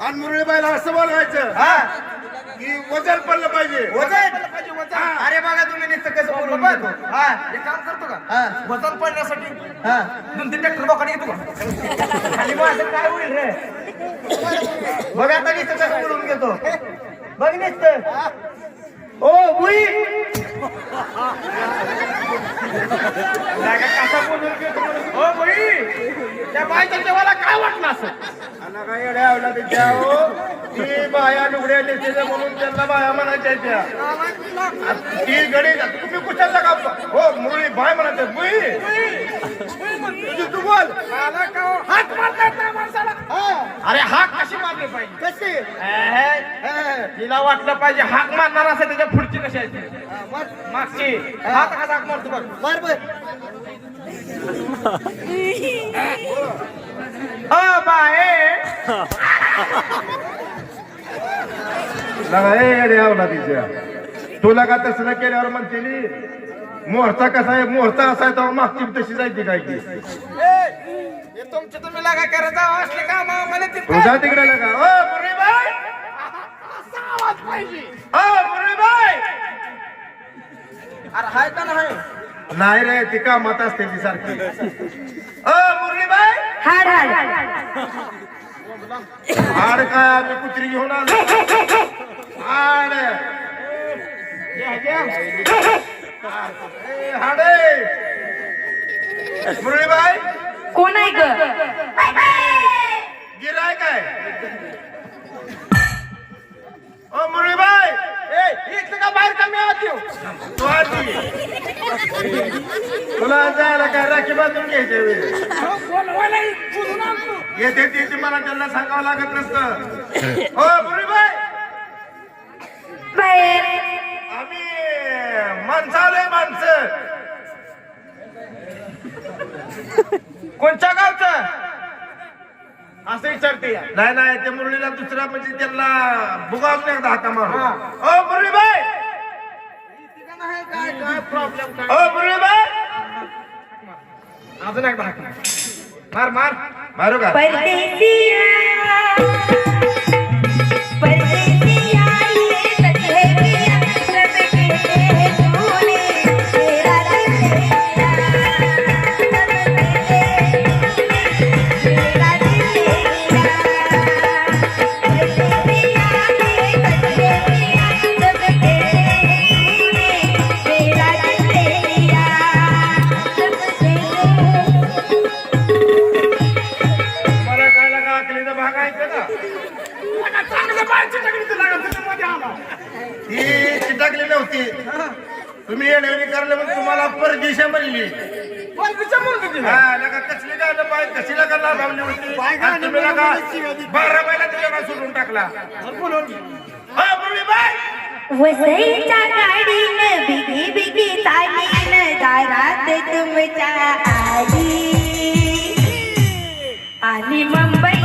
आणि मुरळीबाईला असं बोलवायचं हा. की वजन पडलं पाहिजे. वजन अरे बघा तुम्ही नुसतं कसं बोलून घेतो. हा. एक काम करतो का? हा. वजन पडण्यासाठी हा. दोन तीन ट्रॅक्टर बोकाने का? माझं काय होईल रे? बघा आता नुसतं कसं बोलून घेतो. बघ नुसतं. ओ जागा कसा. हो बाई. त्या जेवायला काय वाटलं असं? आणि काय येड्या आवला त्याच्या हो? ती बाया लुगड्या म्हणून त्यांना बाया म्हणायच्या त्या. आणि ती गडी तुम्ही कुठच्या का हो मुरळी बाय म्हणायचे तू बोल. हात माणसाला. अरे हाक कशी मारली पाहिजे कशी? तिला वाटलं पाहिजे हाक मारणार असं त्याच्या पुढची कशी आहे मागची. हात कसा हाक मारतो बघ. बर बर. अ बाय लगा ए रे आवला तिच्या. तुला का तसलं केल्यावर म्हणते मोहरचा कसा आहे? मोहरचा असा आहे तेव्हा मागची तशी जायची काय की हे तुमचे तुम्ही लागा करत असले का मला ते तुझा तिकडे लगा. ओ मुरळीबाई असा आवाज पाहिजे. ओ मुरळीबाई अरे हाय का नाही? नाही रे ती कामात असते ती सारखी हाड हाड. हाड काय आम्ही कुत्री घेऊन आलो. हाड. ए, हाडे मुरळीबाई कोण आहे ग? गिराय काय ओ मुरळीबाई का बाहेर कमी आत येऊ तू आजी तुला जायला काय राखी बांधून घ्यायचे येते ते मला त्यांना सांगावं लागत नसतं. हो बाहेर. आम्ही माणसं आलोय माणसं. कोणत्या गावचं? असं विचारते. नाही नाही ते मुरळीला दुसरा म्हणजे त्यांना बुगावून एकदा हाका मारू ओ मुरळीबाई काय काय प्रॉब्लेम काय? ओ मुरळीबाई अजून एकदा हाक मार. मार मारू. का? परदेसिया बारा बायला तुझ्या सोडून टाकला. वसईच्या गाडीनं बिगी बिगी चालीन दारात तुमच्या आली आली मुंबई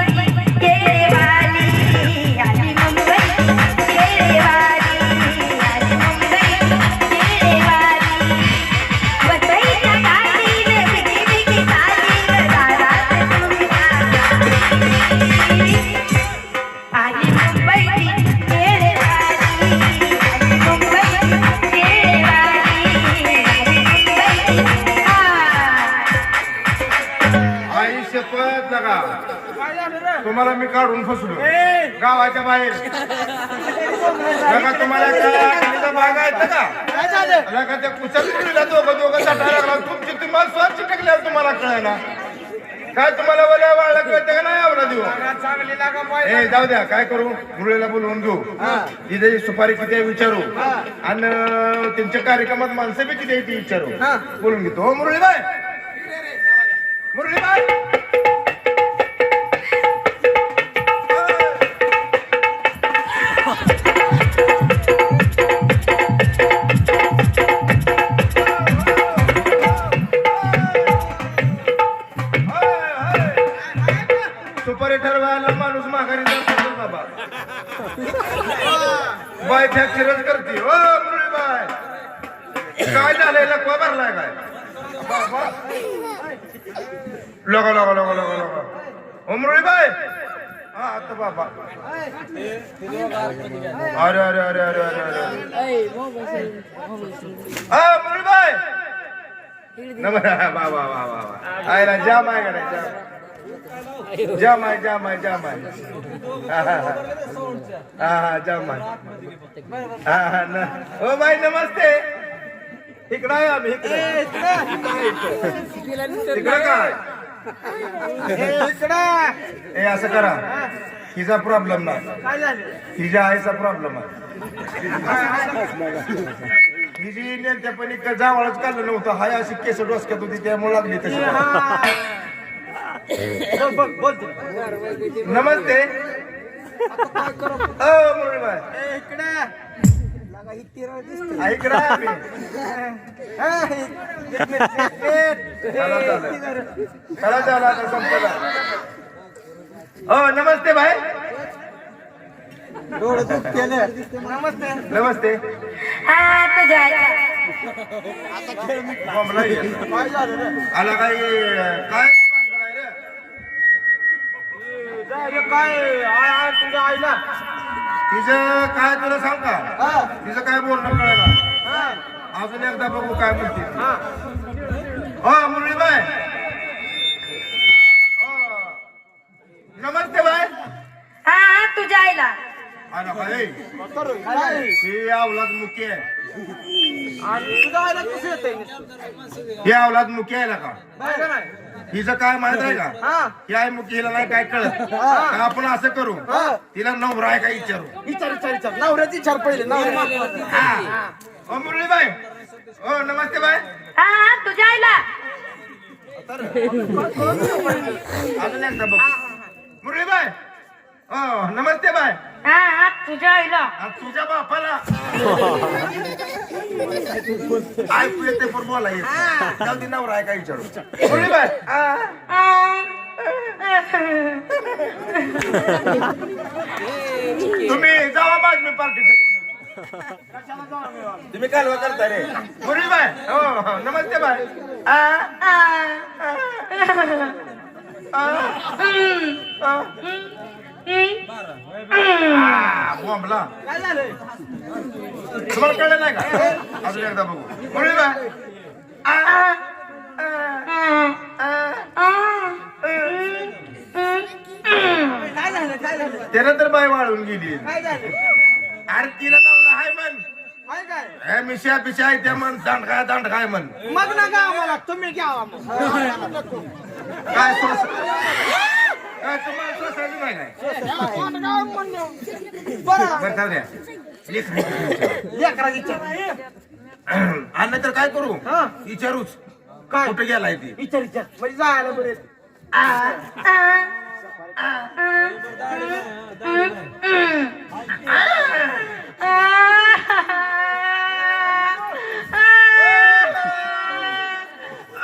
रे तुम्हाला मी काढून फसलो! गावाच्या बाहेर. तुम्हाला भाग आहे का त्या कुचल मुलीला दोघं दोघं चटायला लागला. तुमची तुम्हाला स्वच्छ चिटकल्यावर तुम्हाला कळायला. काय तुम्हाला वल्या वाळला कळतं का नाही आवडा देऊ? ए जाऊ द्या. काय करू? मुलीला बोलवून घेऊ. तिथे सुपारी किती विचारू? आणि त्यांच्या कार्यक्रमात माणसं बी किती ती विचारू? बोलून घेतो. हो मुरळीबाई. मुरळीबाई. लगा लगा लगा लगा लगा हो मुरळी बाय हा आता बाबा। अरे अरे अरे अरे अरे अरे। वा वा वा वा वा आयला जाम आहे का नाही जाम आहे जाम आहे जाम आहे हा हा जाम आहे हा हा न हो बाई नमस्ते। इकडं आहे आम्ही इकडे तिकडे काय हे असं करा. हिचा प्रॉब्लेम झालं? हिच्या आईचा प्रॉब्लेम आहे. हिची नेत्यापणी जावळच काढलं नव्हतं. हाय अशी केस डोसक्यात होती त्यामुळे लागली तशी. बोल बोल आम्ही चला चला. चला चला आता संपला. हो नमस्ते भाई. नमस्ते. नमस्ते. हा तुझ्या आईला बॉम्बला ये. काय? झालं रे? आला काय? रे, काय? आय आय तुझ्या आईला. तिचं काय तुला सांग का? हा, तिचं काय बोलणं कळलं हा, अजून एकदा बघू काय म्हणते. हा. हो मुरळीबाई हो. नमस्ते बाय. हा हा तुझ्या आईला? ही अवलाद मुख्य आहे? ही अवलाद मुख्य आहे ना का? काय का नाही? हिचं काय माहीत आहे का? हा. ही आहे मुख्य हिला नाही काय कळत. आपण असं करू. हा. तिला नवरा आहे का विचारू? विचार विचार विचार. नवऱ्याची विचार पहिले नवऱ्या हा. हो. मुरळीबाई हो नमस्ते बाय हा हा तुझ्या आईला. अजून एकदा बघ. मुरळीबाई हो नमस्ते बाय हा हा तुझ्या आईला. आणि तुझ्या बापाला. ऐकू येते पण बोला येत जाऊ दे नवरा आहे का विचारू? मुरळीबाई आ. तुम्ही जावा बातमी पार्टी तुम्ही कालवा करता रे. मुरळीबाई हो हो नमस्ते बाय. आ, आ. आ, आ. आ, बोंबला तुम्हाला कळलं नाही का अजून एकदा बघू झालं त्यानं तर बाई वाळून गेली अरे तिला नवरा हाय म्हण. काय हे मिशा पिशा आहे त्या म्हण दांड काय? दांड काय म्हण मग ना आम्हाला. तुम्ही काय सोस तुम्हाला बरं. जाऊ द्या. आणि तर काय करू? हा. विचारूच. काय कुठे गेलाय ती? विचार विचार. म्हणजे जायला बरे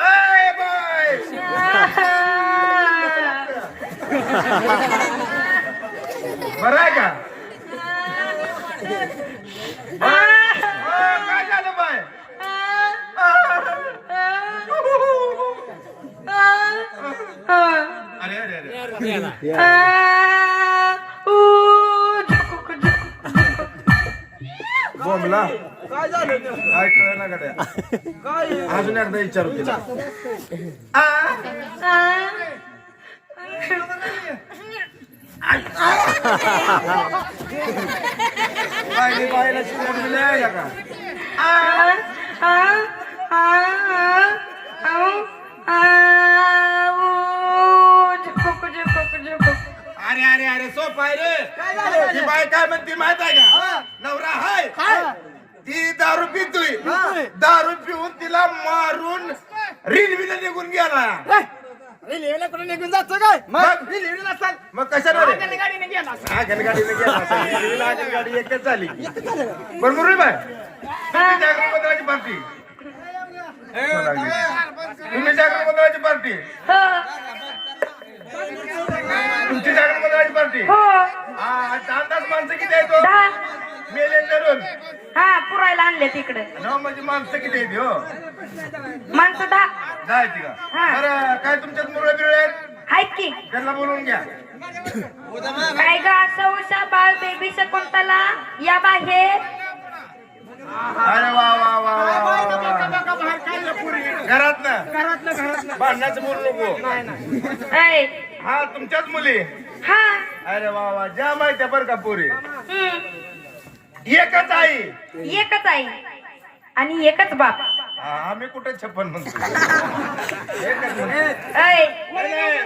अय बाय बरं आहे का? काय झालं बाय? अरे अरे अरे. बोंबला. काय झालं नेमकं? काय कळ ना गड्या. काय? अजून एकदा विचारू तिला. बायला दिले का अरे अरे अरे सोप आहे रे? ती बाय काय म्हणते माहीत आहे का? नवरा हाय. ती दारू पितोय. दारू पिऊन तिला मारून रेल्वेला निघून गेला. रेल्वेला कुठे निघून जातो काय? मग? रेल्वेला नसाल मग कशाला रे? आगन गाडीने गेला. असेल. आगन गाडीने गेला. असेल. रेल्वेला आगन गाडी एकच झाली. बरं मुरळी बाय. तुम्ही जागरण पार्टी. तुम्ही जागरण बदलाची पार्टी. तुमची जागरण बदलाची पार्टी. हा. अंदाज माणसं किती आहेत हो? मेले धरून पुरायला आणले तिकडे. न म्हणजे माणसं किती आहेत हो? माणसं दहा. जायची का? हा. बरं काय तुमच्यात मुरळे बिरळे आहेत? आहेत की. त्यांना बोलवून घ्या. काय ग असं उषा बाळ बेबी शकुंतला? या बाहेर अरे वा वा वा वा वा घरात ना? भांडणाचं बोलू नको. ऐ. हा तुमच्याच मुली? हा. अरे वा वा ज्या माहिती बरं का पुरी. हम्म. एकच आई. एकच आई. आणि एकच बाप. आम्ही कुठे छप्पन म्हणतो? एकच म्हणतो. ऐ. नाही, नाही.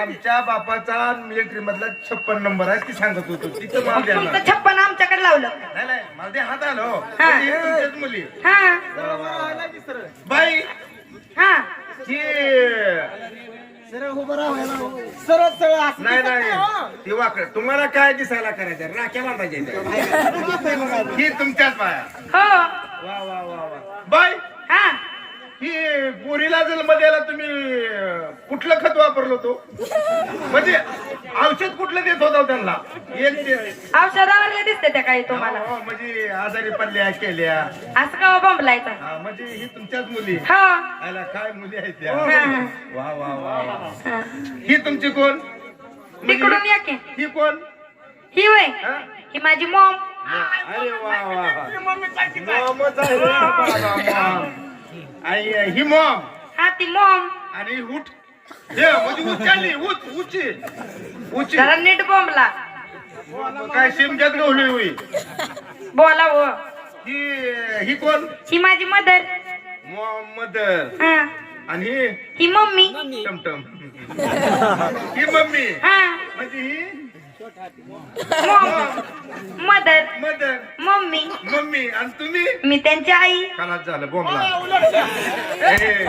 आमच्या बापाचा मिलिटरी मधला छप्पन नंबर आहे ती सांगत होतो. तिथं माल द्या तुमचं छप्पन आमच्याकडे लावलं. नाही नाही मला ते हात आलो. हा. तुमच्याच मुली. हा. बाई हा. ती सरळ उभं राहायला सरळ सरळ असं नाही दिसत नाही. ती वाकड तुम्हाला काय दिसायला करायचं? राख्या बांधायच्या इथे. ही तुमच्याच बाया. हो. वा वा वा वा. बाय हा. ही पोरीला जन्म द्यायला तुम्ही कुठलं खत वापरलं होतो? म्हणजे औषध कुठलं देत होता हो त्यांना? एक ते- औषधावरले दिसते त्या काही तुम्हाला. हो, म्हणजे आजारी पडल्या केल्या. असं का बोंबलायचं? हा, म्हणजे ही तुमच्याच मुली. हो. आयला काय मुली आहेत त्या? हा, वा वा वा वा. हा. ही तुमची कोण? म्हणजे तिकडून या की. ही कोण? ही वय हा? ही माझी मॉम. अरे वा वा मॉमच आहे. रे बाबा, मॉम. आई ही मॉम. हा ती मॉम. आणि उठ. हे म्हणजे उचलली उच उची उची जरा नीट बोंबला. काय शिमक्यात गवली होई. बोला हो. ही ही कोण? ही माझी मदर. मदर. हा. आणि? ही ही मम्मी टमटम ही मम्मी. हा. म्हणजे mom mother mother mummy. Mummy. आणि तुम्ही? मी त्यांची आई. कानात झालं बोंबला. ए,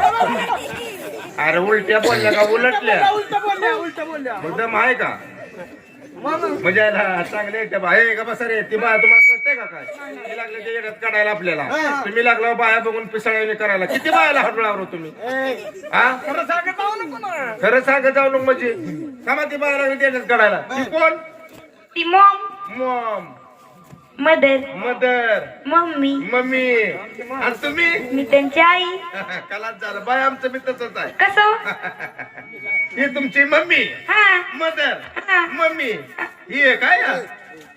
अरे उलट्या बोलल्या का? उलटल्या. उलट बोलल्या उलट बोलल्या. मुद्दाम आहे का? म्हणजे चांगले त्या बाय. का बसा रे ती बाया तुम्हाला कळते का काय? ती लागले ते येड्यात काढायला आपल्याला. तुम्ही लागला बाया बघून पिसाळ्याने करायला. किती बायाला हडलावर हो तुम्ही हा? खरं सांगत जाऊ नको ना. खरं सांगत जाऊ नको म्हणजे. कामा ती बाया लागली येड्यात काढायला. कोण? ती mom. Mom. Mother. Mother. Mummy. Mummy. आणि तुम्ही? मी त्यांची आई. कलाच झालं. बाय आमचं बी तसंच आहे. कसं? ही तुमची मम्मी. हा. मदर. हा. मम्मी. ही आहे काय?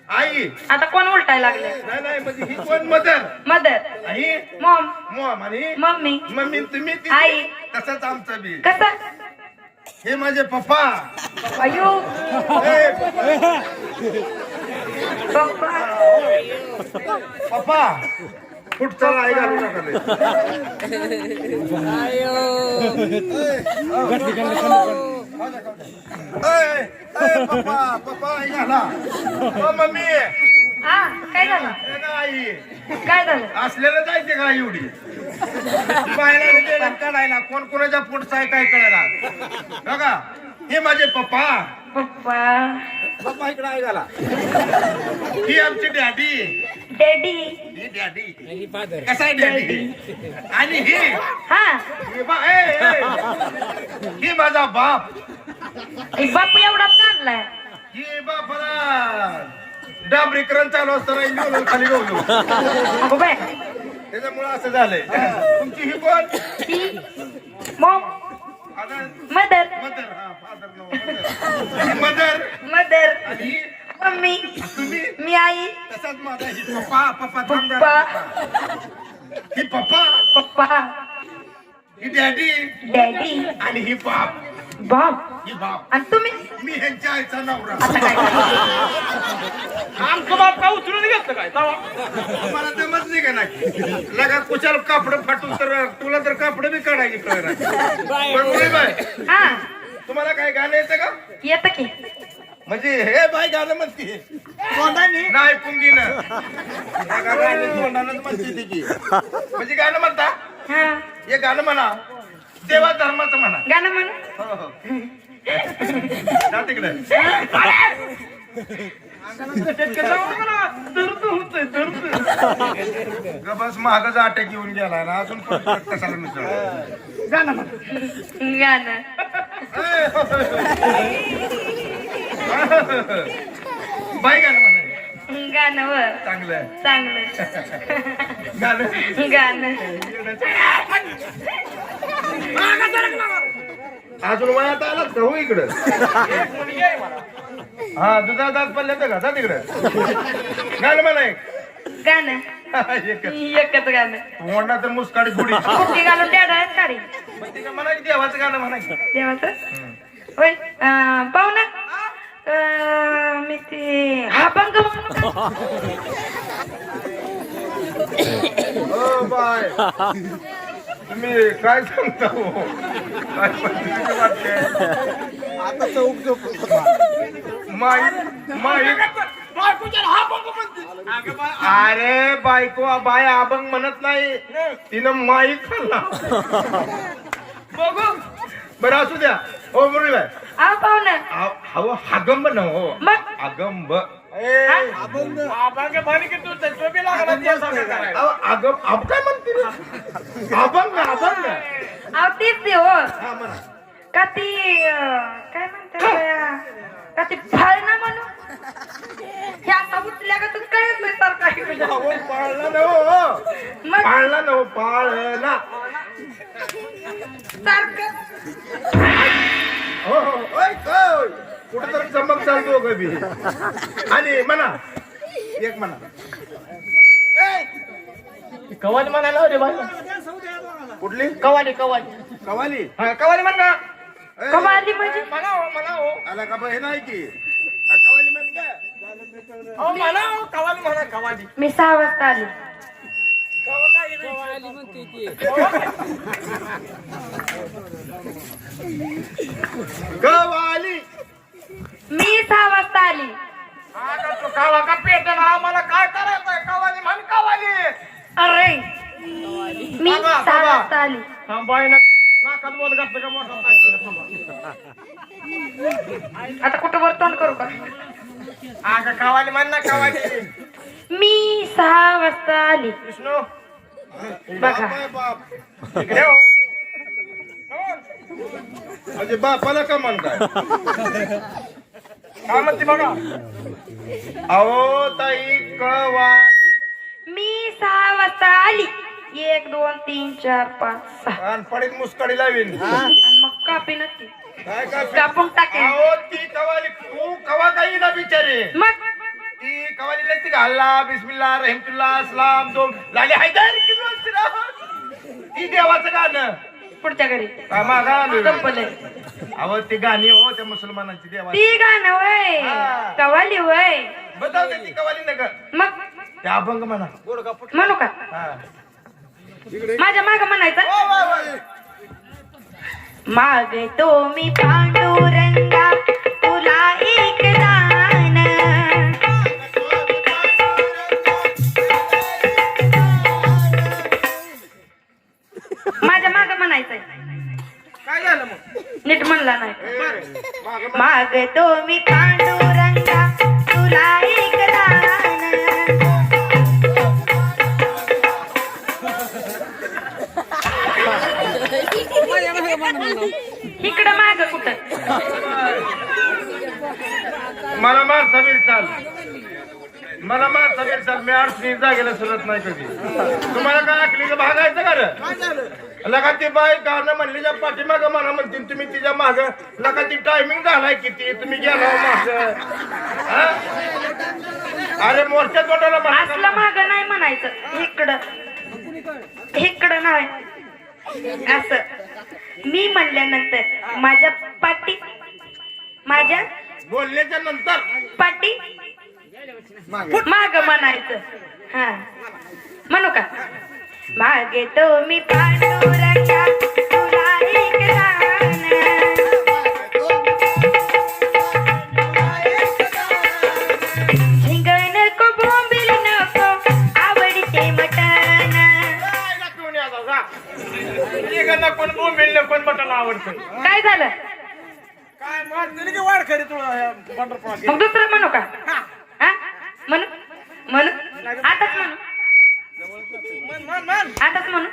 आई. आता कोण उलटायला लागले? नाही नाही म्हणजे ही कोण? मदर. मदर. आणि? मॉम. मॉम आणि? मम्मी. मम्मी तुम्ही आई. तसंच आमचं बी. कसं? हे माझे पप्पा. अयो. हे पप्पा. पप्पा कुठचा आई घालू नका रे. ए, ए, पप्पा पप्पा आई घाला. ओ मम्मी. हा काय झालं? आई. काय झालं? असलेलं जायचे का एवढी? पाहायला गेले काढायला कोण कोणाच्या पुढचा आहे काय कळायला बघा. हे माझे पप्पा. पप्पा. पप्पा इकडे आहे घाला. ही आमची डॅडी. डॅडी. ही डॅडी. कसा आहे डॅडी? आणि ही? हा. ही बा- ए, ए. ही माझा बाप. हे बापू एवढाच आणलाय ही बापाला डांबरीकरण चालू असताना घेऊन खाली गवलो अगो बाय. त्याच्यामुळे असं झालंय. तुमची ही कोण? आता मदर मदर हा फादर नो ही मदर. मदर. आणि मम्मी. तुम्ही. मी आई. तसाच माझा ही पप्पा पप्पा ही पप्पा. पप्पा. ही डॅडी. डॅडी. आणि ही बाप. बाप. ही बाप. आणि तुम्ही? मी ह्यांच्या आईचा नवरा. आता काय? आमचं बाप का उचलून घेतलं काय? तवा मला जमत नाही का नाही? लगा कुशाल कापड फाटून तर तुला तर कापड बी काढायची कळणार पण बाय हा. तुम्हाला काय गाणं येतं का? येतं की. म्हणजे हे बाय गाणं म्हणते. तोंडाने? नाही पुंगीनं. तोंडानंच म्हणते ती की. म्हणजे गाणं म्हणता? हा. हे गाणं म्हणा. देवा धर्माचं म्हणा. गाणं म्हण. हो, हो. जा तिकडे. बस महागच अटॅक येऊन गेला ना अजून परत कशाला मिसळ गाणं बाई गाणं म्हणा. गाणं चांगलं आहे. चांगलं. गाणं. गाणं. अजून वयात आलाच का हो इकडं? मला हा दुधा दात पडले तर जा तिकडे. गाणं म्हणा एक. गाणं? एकच. एकच गाणं. तू म्हणणार तर मुसकाडी थोडी कुठली घालून त्या डाळ्यात काढी पण तिला म्हणा की देवाचं गाणं म्हणा की. देवाचं? होय अं, पाहुणा अं, मी ते? हो बाय. तुम्ही काय सांगता हो? काय पद्धतीचं वाटतंय? आता चौक अरे बायको बाय अभंग म्हणत नाही. तिनं माईक खाल्ला. बघू. बरं असू द्या. हो मुरळी बाय अहो पाहुणा हवं हागंब न हो. मग? अगंब अभंग अहो, अगं अब काय म्हणते? रे? अभंग अभंग हो. हा का ती काय म्हणतात बया? का ती फाळणा म्हणू? ह्या आता उठल्या का तू काय सारखा? अहो, पाळला न हो मग? पाळला न हो पाळला सारखं? हो हो ओय, ओय. कुठं तर चमक चालतो कधी. आणि म्हणा एक म्हणा. कवाली म्हणायला रे बाई कुठली? कवाली कवाली कवाली हा कवाली म्हण ना. कवाली म्हणजे? म्हणा हो हो. आला का हे नाही की. हा, कवाली म्हण का? अहो, म्हणा हो कवाली म्हणा कवाली मी सहा वाजता आली. कवाली मी सहा वाजता आली. आता तू कावा का पेट ना? आम्हाला काय करायचंय कवाली म्हण कवाली अरे मी बाबा, सहा बाबा. वाजता आली. हा बाई ना. नाकात बोल घातलं का मोठा काय केलं थांबा. आता कुठं वर तोंड करू का? अगं कवाली म्हण ना कवाली मी सहा वाजता आली. विष्णू बघा. बाप आहे बाप. इकडे हो. म्हणजे बापाला का म्हणताय? काय म्हणते बघा? अहो ताई कवाली मी सहा वाजता आली. एक दोन तीन चार पाच सहा. आणि पडीत मुसकाडी लावीन. आणि मग कापी नक्की. काय काय कापून टाकेन. अहो ती कवाली तू कवा काही ना बिचारे. मग? ती कवाली नसती का बिस्मिल्ला रहिमतुल्ला असलाम दोन. लाले हैदर? ती देवाचं गाणं. पुढच्या घरी. काय मागा अहो ती गाणी हो त्या मुसलमानांची देवा ती गाणं वय. हा. कवाली वय. बताव ती कवाली नका मग? त्या अभंग म्हणा. म्हणू का? हा. माझ्या माग म्हणायचं? वा, वा, वा. मागतो मी पांडुरंगा तुला एक दान. माझ्या माग म्हणायचंय. काय झालं मग? नीट म्हणला नाही. मागं- मागतो मी पांडुरंगा तुला इकडं माग कुठं? मला मार सबीर चाल. मला मार सबीर चाल. मी अडचणी जागेला सुरत नाही कधी. तुम्हाला काय आखलीचं भागायचं का लगा ती बाई गाणं म्हणलीच्या पाठीमाग म्हणा म्हणतील तुम्ही तिच्या माग. लगा ती टायमिंग झालाय किती? तुम्ही गेला माग. अरे असलं म्हणा. माग नाही म्हणायचं. इकडं. इकडं नाही. असं. मी म्हणल्यानंतर माझ्या पाठी माझ्या बोलण्याच्या नंतर मागे. माग म्हणायचं हा म्हणू का मागे तो मी पांडुरंगा तिघांना कोण बोंबील कोण मटण आवडतं. काय झालं? काय मार दिली की वाढ खरी तुला पंढरपुरात मग दुसरं म्हणू का? हा. म्हणू? म्हणू? आताच म्हणू. मन मन मन आताच म्हणू?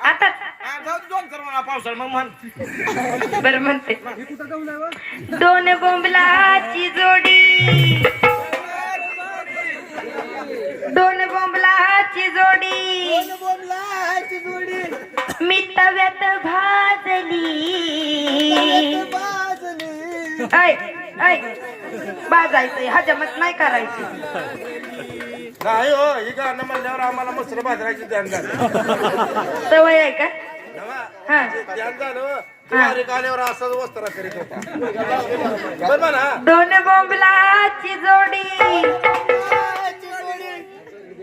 आताच? हा, जाऊ दे दोन कर मला पावसाळ मग बरं म्हणते. दोन बोंबलाची जोडी. दोन बोंबलाची जोडी. मी तव्यात भाजली. ऐ ऐ बाजायचंय हजमत नाही करायची. नाही हो ही गाणं म्हणल्यावर आम्हाला मसर बाजरायची ध्यान झालं. सवय आहे का? हा. ध्यान झालं. हो. असंच वस्त्रा करीत होता. बरं म्हणा. दोन बोंबलाची जोडी.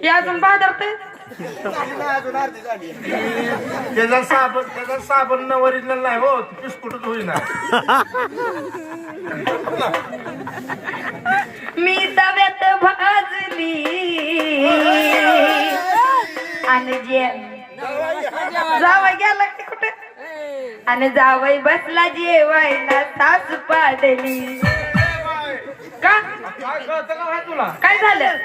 हे अजून बाजारते त्याचा साबण त्याचा साबण ओरिजिनल नाही हो बिस्कुटच होईना. मी तव्यात भाजली. आणि जे जावई गेला की कुठे? आणि जावई बसला जेवायला सास पाडली. का? काय झालं?